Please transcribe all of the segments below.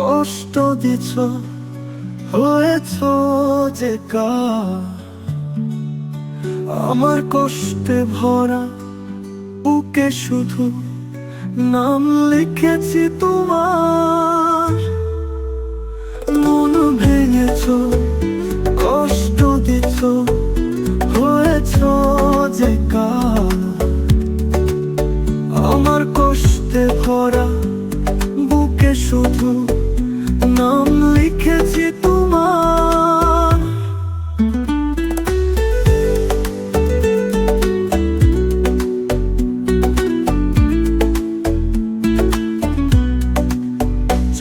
কষ্ট দিছ, হয়েছ যে আমার কষ্টে ভরা বুকে শুধু নাম লিখেছি তোমার। মন ভেঙেছ, কষ্ট দিছ, হয়েছ যে আমার কষ্টে ভরা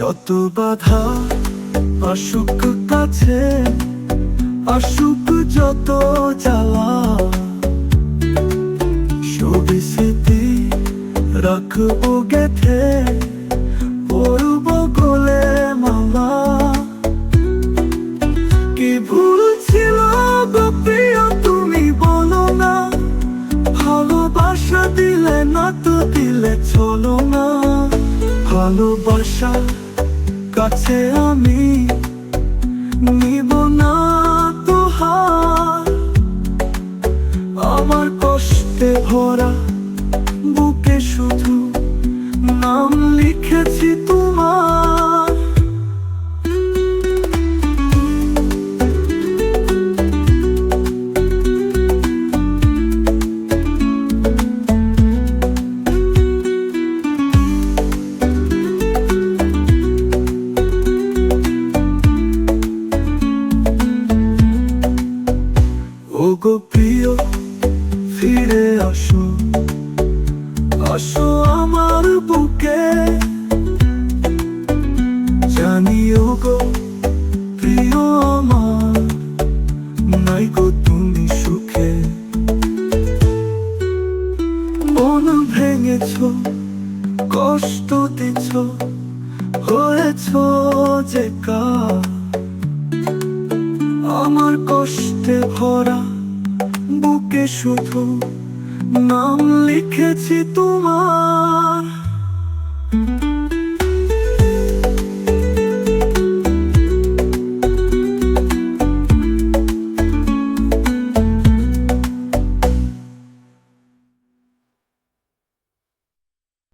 যত বাধা আসুক কাছে আসুক যত জ্বালা। স্মৃতি রাখব গেথে পড়ব গোলে মালা। কি ভুল ছিল তুমি বলো না। ভালোবাসা দিলে না তো দিলে চলো না। ভালোবাসা কাছে আমি নিব না তোহার। আমার কষ্টে ভরা গো প্রিয়, ফিরে আসো। আসো আমার বুকে। জানিও গো, প্রিয় আমার, নাই গো তুমি সুখে। মন ভেঙেছ, কষ্ট দিছ, হয়েছ যে কা আমার কষ্টে ভরা বুকে শুধু নাম লিখেছি তোমার